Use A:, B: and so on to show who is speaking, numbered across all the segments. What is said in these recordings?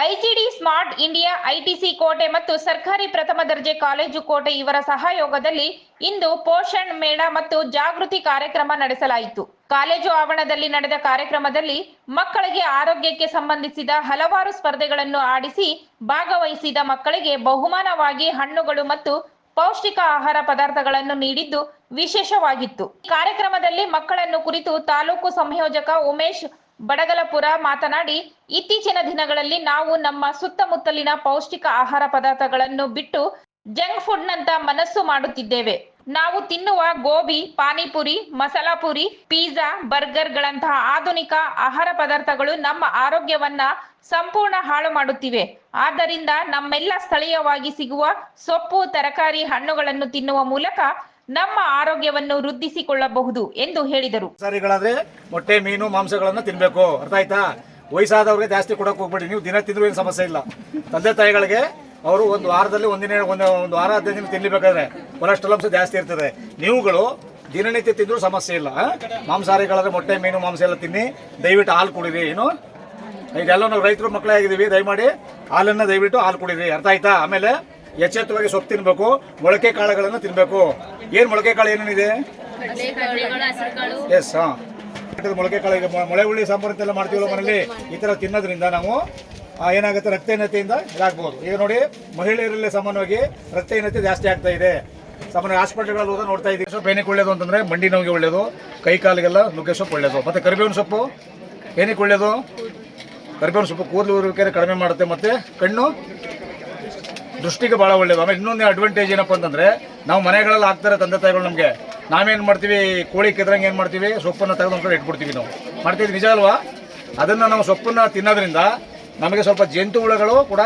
A: ಐಜಿಡಿ smart India, ITC ಕೋಟೆ ಮತ್ತು ಸರ್ಕಾರಿ ಪ್ರಥಮ ದರ್ಜೆ ಕಾಲೇಜು ಕೋಟೆ ಇವರ ಸಹಯೋಗದಲ್ಲಿ ಇಂದು ಪೋಷಣ್ ಮೇಳ ಮತ್ತು ಜಾಗೃತಿ ಕಾರ್ಯಕ್ರಮ ನಡೆಸಲಾಯಿತು. ಕಾಲೇಜು ಆವರಣದಲ್ಲಿ ನಡೆದ ಕಾರ್ಯಕ್ರಮದಲ್ಲಿ ಮಕ್ಕಳಿಗೆ ಆರೋಗ್ಯಕ್ಕೆ ಸಂಬಂಧಿಸಿದ ಹಲವಾರು ಸ್ಪರ್ಧೆಗಳನ್ನು ಆಡಿಸಿ ಭಾಗವಹಿಸಿದ ಮಕ್ಕಳಿಗೆ ಬಹುಮಾನವಾಗಿ ಹಣ್ಣುಗಳು ಮತ್ತು ಪೌಷ್ಟಿಕ ಆಹಾರ ಪದಾರ್ಥಗಳನ್ನು ನೀಡಿದ್ದು ವಿಶೇಷವಾಗಿತ್ತು. ಕಾರ್ಯಕ್ರಮದಲ್ಲಿ ಮಕ್ಕಳನ್ನು ಕುರಿತು ತಾಲೂಕು ಸಂಯೋಜಕ ಉಮೇಶ್ ಬಡಗಲಪುರ ಮಾತನಾಡಿ, ಇತ್ತೀಚಿನ ದಿನಗಳಲ್ಲಿ ನಾವು ನಮ್ಮ ಸುತ್ತಮುತ್ತಲಿನ ಪೌಷ್ಟಿಕ ಆಹಾರ ಪದಾರ್ಥಗಳನ್ನು ಬಿಟ್ಟು ಜಂಕ್ ಫುಡ್ ನಂತ ಮನಸ್ಸು ಮಾಡುತ್ತಿದ್ದೇವೆ. ನಾವು ತಿನ್ನುವ ಗೋಬಿ, ಪಾನಿಪುರಿ ಮಸಾಲಾ ಪುರಿ ಪಿಜ್ಜಾ, ಬರ್ಗರ್ಗಳಂತಹ ಆಧುನಿಕ ಆಹಾರ ಪದಾರ್ಥಗಳು ನಮ್ಮ ಆರೋಗ್ಯವನ್ನ ಸಂಪೂರ್ಣ ಹಾಳು ಮಾಡುತ್ತಿವೆ. ಆದ್ದರಿಂದ ನಮ್ಮೆಲ್ಲ ಸ್ಥಳೀಯವಾಗಿ ಸಿಗುವ ಸೊಪ್ಪು, ತರಕಾರಿ ಹಣ್ಣುಗಳನ್ನು ತಿನ್ನುವ ಮೂಲಕ ನಮ್ಮ ಆರೋಗ್ಯವನ್ನು ವೃದ್ಧಿಸಿಕೊಳ್ಳಬಹುದು ಎಂದು ಹೇಳಿದರು.
B: ಸಾರಿಗಳಾದ್ರೆ ಮೊಟ್ಟೆ, ಮೀನು, ಮಾಂಸಗಳನ್ನ ತಿನ್ಬೇಕು. ಅರ್ಥ ಆಯ್ತಾ? ವಯಸ್ಸಾದವ್ರಿಗೆ ಜಾಸ್ತಿ ಕೊಡಕ್ ಹೋಗ್ಬೇಡಿ. ನೀವು ದಿನ ತಿಂದ್ರು ಏನು ಸಮಸ್ಯೆ ಇಲ್ಲ. ತಂದೆ ತಾಯಿಗಳಿಗೆ ಅವರು ಒಂದು ವಾರದಲ್ಲಿ ಒಂದಿನ ಒಂದು ಒಂದು ವಾರ ಹದಿನೈದು ದಿನ ತಿನ್ಲಿಬೇಕಾದ್ರೆ ಕೊಲೆಸ್ಟ್ರಾಲ್ ಅಂಶ ಜಾಸ್ತಿ ಇರ್ತದೆ. ನೀವುಗಳು ದಿನನಿತ್ಯ ತಿಂದರೂ ಸಮಸ್ಯೆ ಇಲ್ಲ? ಮಾಂಸಾಹಾರಿಗಳಾದ್ರೆ ಮೊಟ್ಟೆ, ಮೀನು, ಮಾಂಸ ಎಲ್ಲ ತಿನ್ನಿ. ದಯವಿಟ್ಟು ಹಾಲು ಕುಡಿರಿ. ಏನು? ಇದೆಲ್ಲ ನಾವು ರೈತರು ಮಕ್ಕಳೇ ಆಗಿದ್ದೀವಿ. ದಯಮಾಡಿ ಹಾಲನ್ನು ದಯವಿಟ್ಟು ಹಾಲು ಕುಡಿರಿ. ಅರ್ಥ ಆಯ್ತಾ? ಆಮೇಲೆ ಎಚ್ಚೆತ್ತವಾಗಿ ಸೊಪ್ಪು ತಿನ್ಬೇಕು ಮೊಳಕೆ ಕಾಳುಗಳನ್ನು ತಿನ್ಬೇಕು. ಏನ್ ಮೊಳಕೆ ಕಾಳು ಏನೇನಿದೆ? ಎಸ್ ಹಾ. ಮೊಳಕೆ ಕಾಳು ಈಗ ಮೊಳೆ ಹುಳಿ ಸಾಂಬಾರು ಅಂತೆಲ್ಲ ಮಾಡ್ತೀವಲ್ಲ ಮನೇಲಿ ಈ ತರ ತಿನ್ನೋದ್ರಿಂದ ನಾವು ಏನಾಗುತ್ತೆ ರಕ್ತಹೀನತೆಯಿಂದ ಇದಾಗ್ಬೋದು. ಈಗ ನೋಡಿ ಮಹಿಳೆಯರಲ್ಲಿ ಸಾಮಾನ್ಯವಾಗಿ ರಕ್ತಹೀನತೆ ಜಾಸ್ತಿ ಆಗ್ತಾ ಇದೆ. ಸಾಮಾನ್ಯ ಹಾಸ್ಪಿಟಲ್ಗಳಲ್ಲಿ ಹೋದ ನೋಡ್ತಾ ಇದ್ದೀವಿ ಸೊಪ್ಪು ಏನಕ್ಕೆ ಒಳ್ಳೇದು ಅಂತಂದ್ರೆ ಮಂಡಿ ನೋವಿಗೆ ಒಳ್ಳೇದು ಕೈ ಕಾಲಿಗೆಲ್ಲ ನುಗ್ಗೆ ಸೊಪ್ಪು ಒಳ್ಳೇದು. ಮತ್ತೆ ಕರಿಬೇವಿನ ಸೊಪ್ಪು ಏನಕ್ಕೆ ಒಳ್ಳೇದು? ಕರಿಬೇವಿನ ಸೊಪ್ಪು ಕೂದಲು ಉರುವಿಕೆ ಕಡಿಮೆ ಮಾಡುತ್ತೆ ಮತ್ತೆ ಕಣ್ಣು ದೃಷ್ಟಿಗೆ ಭಾಳ ಒಳ್ಳೇದು ಆಮೇಲೆ ಇನ್ನೊಂದು ಅಡ್ವಾಂಟೇಜ್ ಏನಪ್ಪ ಅಂತಂದ್ರೆ, ನಾವು ಮನೆಗಳಲ್ಲಿ ಹಾಕ್ತಾರೆ ತಂದೆ ತಾಯಿಗಳು ನಮಗೆ. ನಾವೇನು ಮಾಡ್ತೀವಿ, ಕೋಳಿ ಕೆದ್ರಂಗೆ ಏನು ಮಾಡ್ತೀವಿ, ಸೊಪ್ಪನ್ನು ತೆಗೆದು ಒಂದು ಕಡೆ ಇಟ್ಬಿಡ್ತೀವಿ ನಾವು. ಮಾಡ್ತೀವಿ ನಿಜ ಅಲ್ವಾ? ಅದನ್ನು ನಾವು ಸೊಪ್ಪನ್ನು ತಿನ್ನೋದ್ರಿಂದ ನಮಗೆ ಸ್ವಲ್ಪ ಜಂತು ಹುಳುಗಳು ಕೂಡ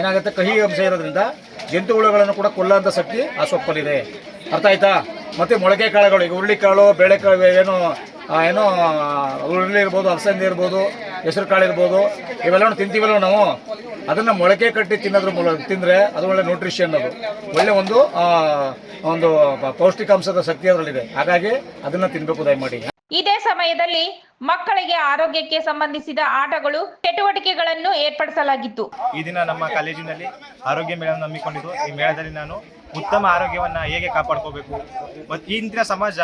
B: ಏನಾಗುತ್ತೆ, ಕಹಿ ಅಂಶ ಇರೋದ್ರಿಂದ ಜಂತು ಹುಳುಗಳನ್ನು ಕೂಡ ಕೊಲ್ಲೋಂಥ ಶಕ್ತಿ ಆ ಸೊಪ್ಪಲ್ಲಿದೆ. ಅರ್ಥ ಆಯ್ತಾ? ಮತ್ತೆ ಮೊಳಕೆ ಕಾಳುಗಳು, ಈಗ ಹುರುಳಿಕಾಳು, ಬೇಳೆಕಾಳು, ಏನು ಏನೋ ಹುರುಳಿ ಇರ್ಬೋದು ಅಲಸಂದಿ ಇರ್ಬೋದು ಹೆಸರು ಕಾಳು ಇರ್ಬೋದು ಇವೆಲ್ಲವನ್ನು ತಿಂತೀವಲ್ಲ ನಾವು? ಅದನ್ನ ಮೊಳಕೆ ಕಟ್ಟಿ ತಿನ್ನೋದ್ರ ಮೂಲಕ ತಿಂದ್ರೆ ಅದು ಒಳ್ಳೆ ನ್ಯೂಟ್ರಿಷನ್ ಅದು. ಒಳ್ಳೆ ಒಂದು ಆ, ಒಂದು ಪೌಷ್ಟಿಕಾಂಶದ ಶಕ್ತಿ ಅದರಲ್ಲಿದೆ. ಹಾಗಾಗಿ ಅದನ್ನ ತಿನ್ಬೇಕು ದಯಮಾಡಿ.
A: ಇದೇ ಸಮಯದಲ್ಲಿ ಮಕ್ಕಳಿಗೆ ಆರೋಗ್ಯಕ್ಕೆ ಸಂಬಂಧಿಸಿದ ಆಟಗಳು ಚಟುವಟಿಕೆಗಳನ್ನು ಏರ್ಪಡಿಸಲಾಗಿತ್ತು.
C: ಈ ದಿನ ನಮ್ಮ ಕಾಲೇಜಿನಲ್ಲಿ ಆರೋಗ್ಯ ಮೇಳವನ್ನು ಹಮ್ಮಿಕೊಂಡಿದ್ದು. ಈ ಮೇಳದಲ್ಲಿ ನಾನು ಉತ್ತಮ ಆರೋಗ್ಯವನ್ನ ಹೇಗೆ ಕಾಪಾಡ್ಕೋಬೇಕು? ಮತ್ತು ಇಂದಿನ ಸಮಾಜ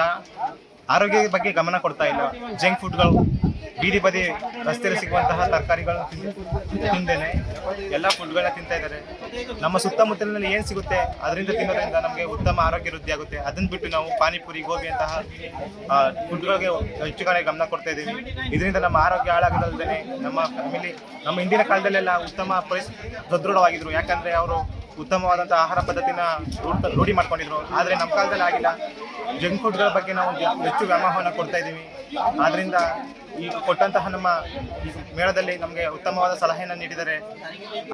C: ಆರೋಗ್ಯದ ಬಗ್ಗೆ ಗಮನ ಕೊಡ್ತಾ ಇಲ್ಲ. ಜಂಕ್ ಫುಡ್ಗಳು ಬೀದಿ ಬದಿ ರಸ್ತೆಯಲ್ಲಿ ಸಿಗುವಂತಹ ತರಕಾರಿಗಳು ತಿಂದೇನೆ. ಎಲ್ಲ ಫುಡ್ಗಳನ್ನ ತಿಂತಾ ಇದ್ದಾರೆ. ನಮ್ಮ ಸುತ್ತಮುತ್ತಲಿನಲ್ಲಿ ಏನು ಸಿಗುತ್ತೆ, ಅದರಿಂದ ತಿನ್ನೋದ್ರಿಂದ ನಮಗೆ ಉತ್ತಮ ಆರೋಗ್ಯ ವೃದ್ಧಿ ಆಗುತ್ತೆ. ಅದನ್ನ ಬಿಟ್ಟು ನಾವು ಪಾನಿಪುರಿ ಗೋಬಿ ಅಂತಹ ಫುಡ್ಗಳಿಗೆ ಹೆಚ್ಚು ಕಡೆ ಗಮನ ಕೊಡ್ತಾ ಇದ್ದೀವಿ. ಇದರಿಂದ ನಮ್ಮ ಆರೋಗ್ಯ ಹಾಳಾಗೋದಲ್ಲದೆ ನಮ್ಮ ಫ್ಯಾಮಿಲಿ ನಮ್ಮ ಹಿಂದಿನ ಕಾಲದಲ್ಲೆಲ್ಲ ಉತ್ತಮ ಪರಿಸ್ ಸದೃಢವಾಗಿದ್ರು. ಯಾಕಂದ್ರೆ ಅವರು ಉತ್ತಮವಾದಂತಹ ಆಹಾರ ಪದ್ಧತಿನ ರೂಢ- ಮಾಡ್ಕೊಂಡಿದ್ರು. ಆದರೆ ನಮ್ಮ ಕಾಲದಲ್ಲಿ ಆಗಿಲ್ಲ. ಜಂಕ್ ಫುಡ್ಗಳ ಬಗ್ಗೆ ನಾವು ಹೆಚ್ಚು ವ್ಯಾಮೋಹವನ್ನು ಕೊಡ್ತಾ ಇದ್ದೀವಿ. ಆದ್ರಿಂದ ಈ ಕೊಟ್ಟಂತಹ ನಮ್ಮ ಮೇಳದಲ್ಲಿ ನಮಗೆ ಉತ್ತಮವಾದ ಸಲಹೆಯನ್ನು ನೀಡಿದರೆ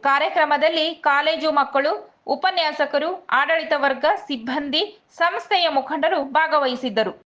A: ಕಾರ್ಯಕ್ರಮದಲ್ಲಿ ಕಾಲೇಜು ಮಕ್ಕಳು, ಉಪನ್ಯಾಸಕರು, ಆಡಳಿತ ವರ್ಗ, ಸಿಬ್ಬಂದಿ, ಸಂಸ್ಥೆಯ ಮುಖಂಡರು ಭಾಗವಹಿಸಿದ್ದರು.